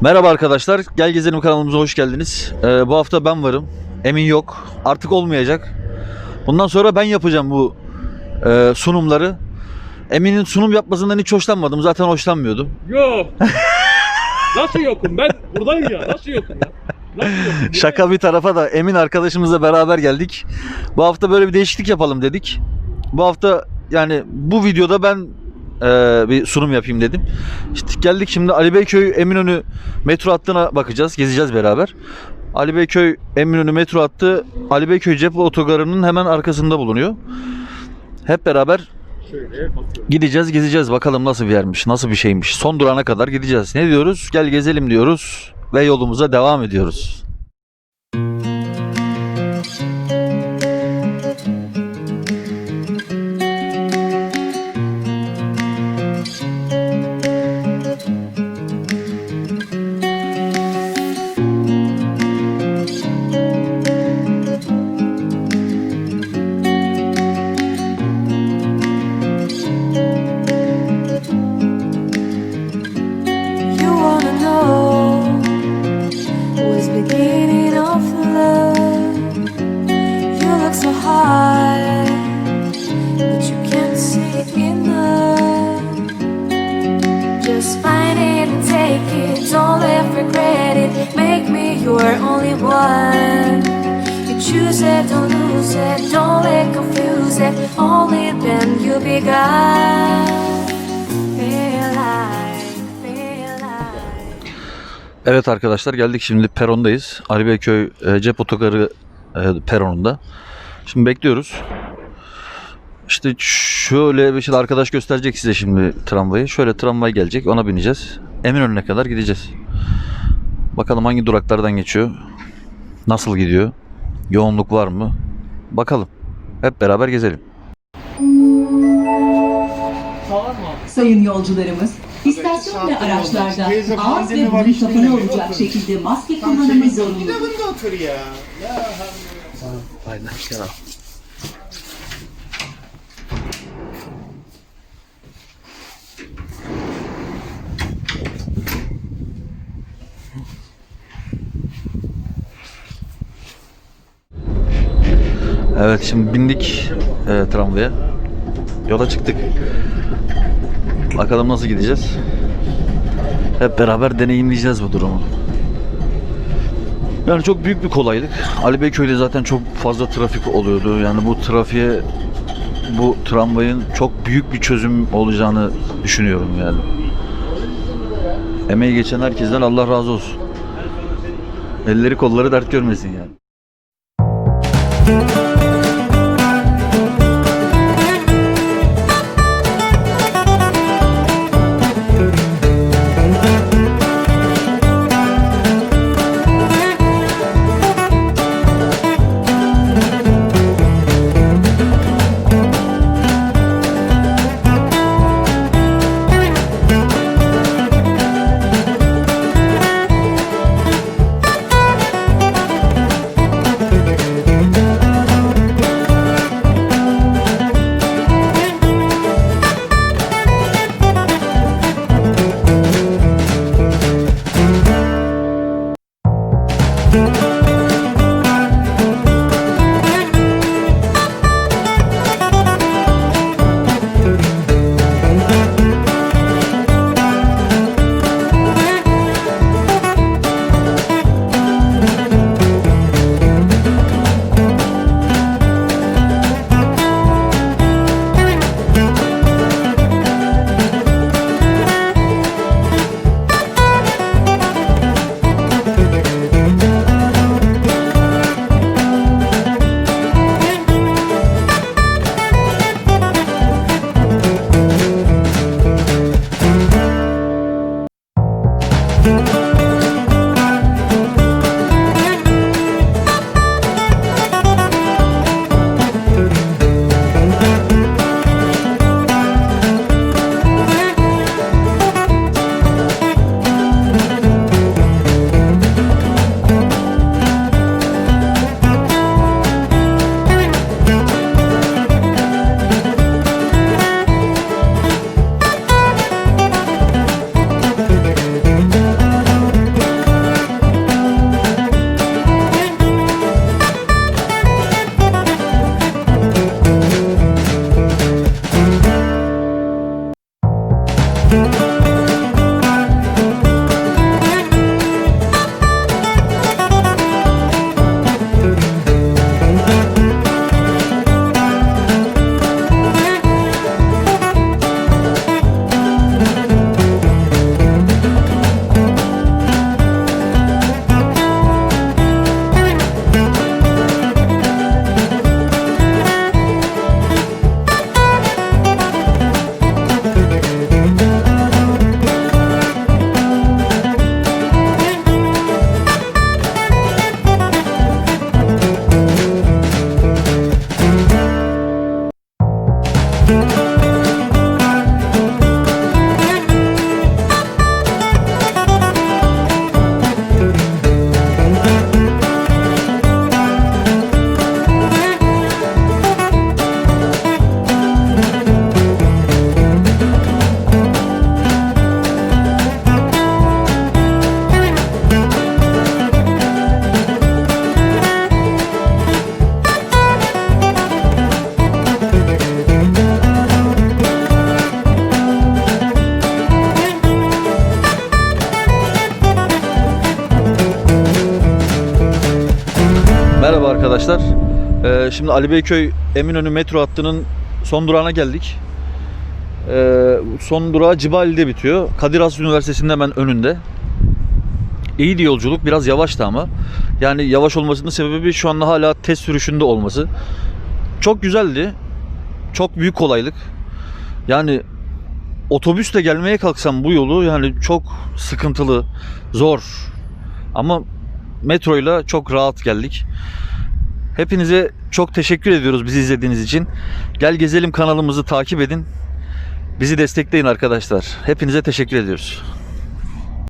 Merhaba arkadaşlar. Gel Gezelim kanalımıza hoş geldiniz. Ee, bu hafta ben varım. Emin yok. Artık olmayacak. Bundan sonra ben yapacağım bu e, sunumları. Emin'in sunum yapmasından hiç hoşlanmadım. Zaten hoşlanmıyordum. Yok. Nasıl yokum? Ben buradayım ya. Nasıl yokum ya? Nasıl yokum? Şaka bir tarafa da Emin arkadaşımızla beraber geldik. Bu hafta böyle bir değişiklik yapalım dedik. Bu hafta yani bu videoda ben e, bir sunum yapayım dedim. İşte geldik şimdi Ali Beyköy Eminönü metro hattına bakacağız. Gezeceğiz beraber. Ali Beyköy Eminönü metro hattı Ali Beyköy Cephe Otogarı'nın hemen arkasında bulunuyor. Hep beraber gideceğiz, gezeceğiz. Bakalım nasıl bir yermiş, nasıl bir şeymiş. Son durağına kadar gideceğiz. Ne diyoruz? Gel gezelim diyoruz ve yolumuza devam ediyoruz. Choose it, don't lose it, don't let confuse it. Only then you be God. Evet arkadaşlar geldik şimdi perondayız. Ali Beyköy e, Cep Otogarı e, peronunda. Şimdi bekliyoruz. İşte şöyle bir şey arkadaş gösterecek size şimdi tramvayı. Şöyle tramvay gelecek ona bineceğiz. Eminönü'ne kadar gideceğiz. Bakalım hangi duraklardan geçiyor. Nasıl gidiyor? Yoğunluk var mı? Bakalım. Hep beraber gezelim. Sayın yolcularımız, istasyon ve araçlarda ağız ve burun bilmiyorum. olacak şekilde maske kullanımı zorunlu. Bunda otur ya. Ya Evet şimdi bindik e, tramvaya. Yola çıktık. Bakalım nasıl gideceğiz. Hep beraber deneyimleyeceğiz bu durumu. Yani çok büyük bir kolaylık. Ali Beyköy'de zaten çok fazla trafik oluyordu. Yani bu trafiğe bu tramvayın çok büyük bir çözüm olacağını düşünüyorum yani. Emeği geçen herkesten Allah razı olsun. Elleri kolları dert görmesin yani. Arkadaşlar. Ee, şimdi Ali Beyköy Eminönü metro hattının son durağına geldik. Ee, son durağı Cibali'de bitiyor. Kadir Has Üniversitesi'nin hemen önünde. İyiydi yolculuk. Biraz yavaştı ama. Yani yavaş olmasının sebebi şu anda hala test sürüşünde olması. Çok güzeldi. Çok büyük kolaylık. Yani otobüsle gelmeye kalksam bu yolu yani çok sıkıntılı, zor. Ama metroyla çok rahat geldik. Hepinize çok teşekkür ediyoruz bizi izlediğiniz için. Gel Gezelim kanalımızı takip edin. Bizi destekleyin arkadaşlar. Hepinize teşekkür ediyoruz.